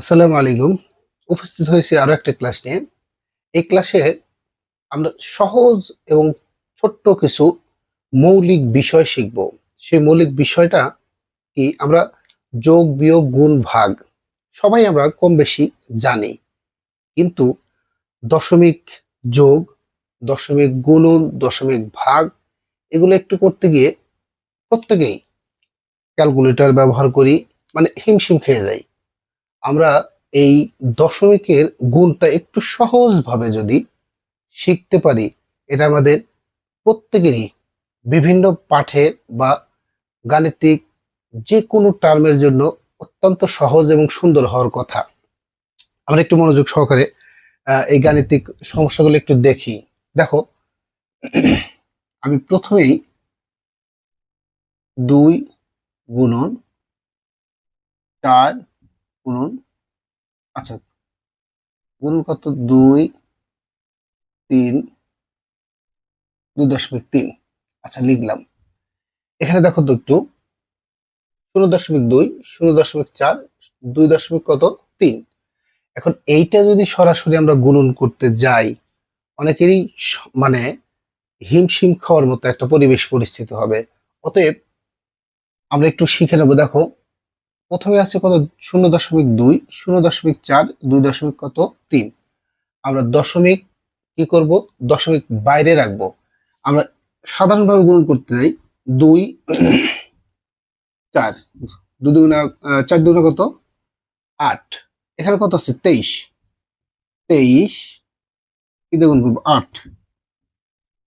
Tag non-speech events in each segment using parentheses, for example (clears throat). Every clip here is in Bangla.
আসসালামু আলাইকুম। উপস্থিত হয়েছি আরও একটা ক্লাস নিয়ে। এই ক্লাসে আমরা সহজ এবং ছোট্ট কিছু মৌলিক বিষয় শিখব। সেই মৌলিক বিষয়টা কি? আমরা যোগ, বিয়োগ, গুণ, ভাগ সবাই আমরা কম বেশি জানি। কিন্তু দশমিক যোগ, দশমিক গুণন, দশমিক ভাগ এগুলো একটু করতে গিয়ে প্রত্যেকেই ক্যালকুলেটর ব্যবহার করি মানে হিমশিম খেয়ে যাই। আমরা এই দশমিকের গুণটা একটু সহজভাবে যদি শিখতে পারি, এটা আমাদের প্রত্যেকেরই বিভিন্ন পাঠের বা গাণিতিক যে কোনো টার্মের জন্য অত্যন্ত সহজ এবং সুন্দর হওয়ার কথা। আমরা একটু মনোযোগ সহকারে এই গাণিতিক সমস্যাগুলো একটু দেখি। দেখো, আমি প্রথমেই দুই গুণন চার গুণন আচ্ছা গুণন কত? দুই, তিন, দুই দশমিক তিন। আচ্ছা লিখলাম। এখানে দেখো তো একটু। শূন্য দশমিক দুই, শূন্য দশমিক চার, দুই দশমিক কত? তিন। এখন এইটা যদি সরাসরি আমরা গুণন করতে যাই, অনেকেরই মানে হিমশিম খাওয়ার মতো একটা পরিবেশ পরিস্থিতি হবে। অতএব আমরা একটু শিখে নেব। দেখো প্রথমে আছে কত? শূন্য দশমিক দুই, শূন্য দশমিক চার, দুই দশমিক কত? তিন। আমরা দশমিক কি করব? দশমিক বাইরে রাখব। আমরা সাধারণভাবে গুণন করতে যাই দুই, চার। দুই দুগুণা চার দুগুণা কত? আট। এখানে কত আছে? তেইশ। তেইশ কি গুণ করব? আট।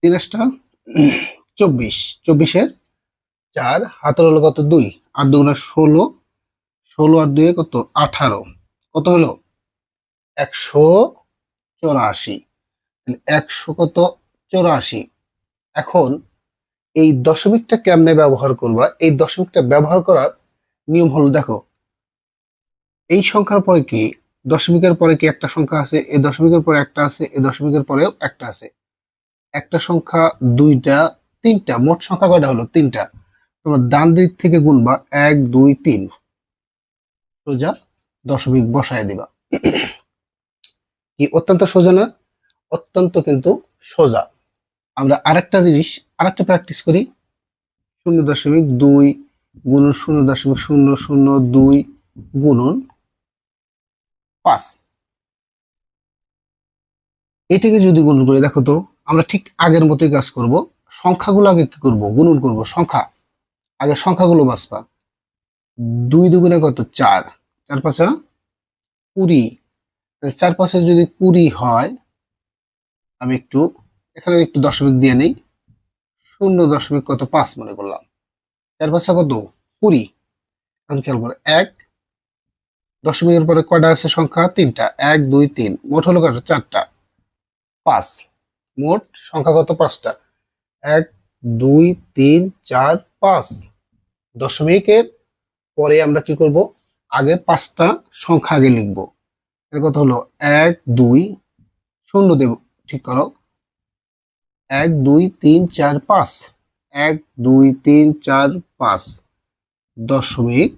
আটটা চব্বিশ। চব্বিশের চার, হাতের হলো কত? দুই। আট দুগুণা ষোলো ষোলো আর দুয়ে কত? আঠারো। কত হলো? একশো চৌরাশি। একশো কত? চৌরাশি। এখন এই দশমিকটা কেমনে ব্যবহার করবা? এই দশমিকটা ব্যবহার করার নিয়ম হলো, দেখো, এই সংখ্যার পরে কি? দশমিকের পরে কি একটা সংখ্যা আছে? এই দশমিকের পরে একটা আছে? এই দশমিকের পরেও একটা আছে। একটা সংখ্যা, দুইটা, তিনটা, মোট সংখ্যা কয়টা হলো? তিনটা। তোমার ডান দিক থেকে গুনবা, এক, দুই, তিন। সোজা দশমিক বসায় দিবা। কি অত্যন্ত সোজা না? অত্যন্ত কিন্তু সোজা। আমরা আরেকটা জিনিস, আরেকটা প্র্যাকটিস করি। শূন্য দশমিক দুই গুণন শূন্য দশমিক শূন্য শূন্য দুই গুণন পাঁচ। এটাকে যদি গুণন করি, দেখো তো, আমরা ঠিক আগের মতোই কাজ করব। সংখ্যাগুলো আগে কি করব? গুণন করব। সংখ্যা। আগে সংখ্যাগুলো বাঁচবা। দুই দুগুণে কত? চার। চার পাঁচা কুড়ি। চার পাঁচে যদি কুড়ি হয়, আমি একটু, এখানে একটু দশমিক দিয়ে নেই। শূন্য দশমিক কত? পাঁচ মনে করলাম। চার পাঁচা কত? কুড়ি। এখন খেয়াল করো, এক। দশমিকের পরে কয়টা আছে সংখ্যা? তিনটা। এক, দুই, তিন। মোট হলো কত চারটা। পাঁচ। মোট সংখ্যা কত? পাঁচটা। এক, দুই, তিন, চার, পাঁচ। দশমিকের পরে আমরা কি করব? আগে পাঁচটা সংখ্যা আগে লিখব। এর কথা হলো এক, দুই, শূন্য দেব, ঠিক করো। এক, দুই, তিন, চার, পাঁচ। এক, দুই, তিন, চার, পাঁচ। দশমিক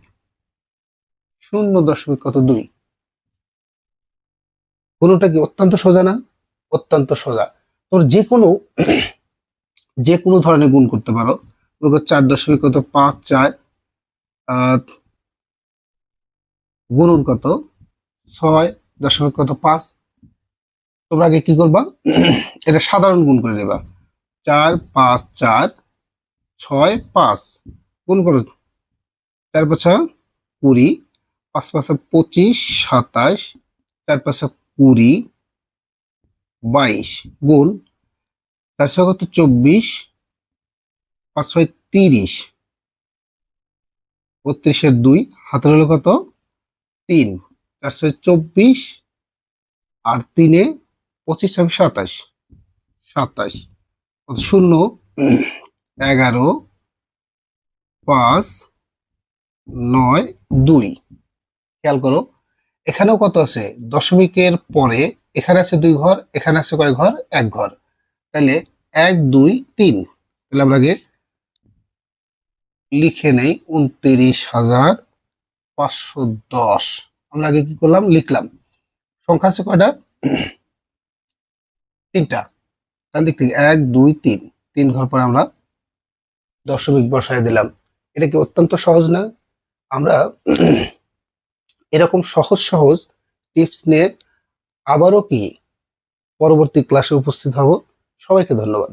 শূন্য দশমিক কত? দুই। কোনোটা কি অত্যন্ত সোজা না? অত্যন্ত সোজা। তোর যে কোনো যে কোনো ধরনের গুণ করতে পারো। চার দশমিক কত? পাঁচ, চার। গুণন কত? ছয় দশমিক কত? পাঁচ। তোমরা আগে কি করবা? (clears throat) এটা সাধারণ গুণ করে নেবা। চার, পাঁচ, চার, ছয়, পাঁচ। গুণ করো। চার পাঁচা কুড়ি। পাঁচ পাঁচা পঁচিশ, সাতাশ। চার পাঁচা কুড়ি। বাইশ। গুণ। চার ছয় কত? চব্বিশ। পাঁচ ছয়, তিরিশ। বত্রিশের দুই হাতের হলো কত? তিন। চার ছয় চব্বিশ আর তিনে পঁচিশ ছয় সাতাশ। সাতাশ। শূন্য। এগারো। পাঁচ। নয়। দুই। খেয়াল করো। এখানেও কত আছে? দশমিকের পরে এখানে আছে দুই ঘর, এখানে আছে কয় ঘর? এক ঘর। তাহলে এক, দুই, তিন। তাহলে আমরা আগে লিখে নেই, উনত্রিশ হাজার পাঁচশো দশ। আমরা আগে কি করলাম? লিখলাম। সংখ্যা আছে কয়টা? তিনটা। ডান দিক থেকে এক, দুই, তিন। তিন ঘর পরে আমরা দশমিক বসায় দিলাম। এটা কি অত্যন্ত সহজ না? আমরা এরকম সহজ সহজ টিপস নিয়ে আবারও কি পরবর্তী ক্লাসে উপস্থিত হব। সবাইকে ধন্যবাদ।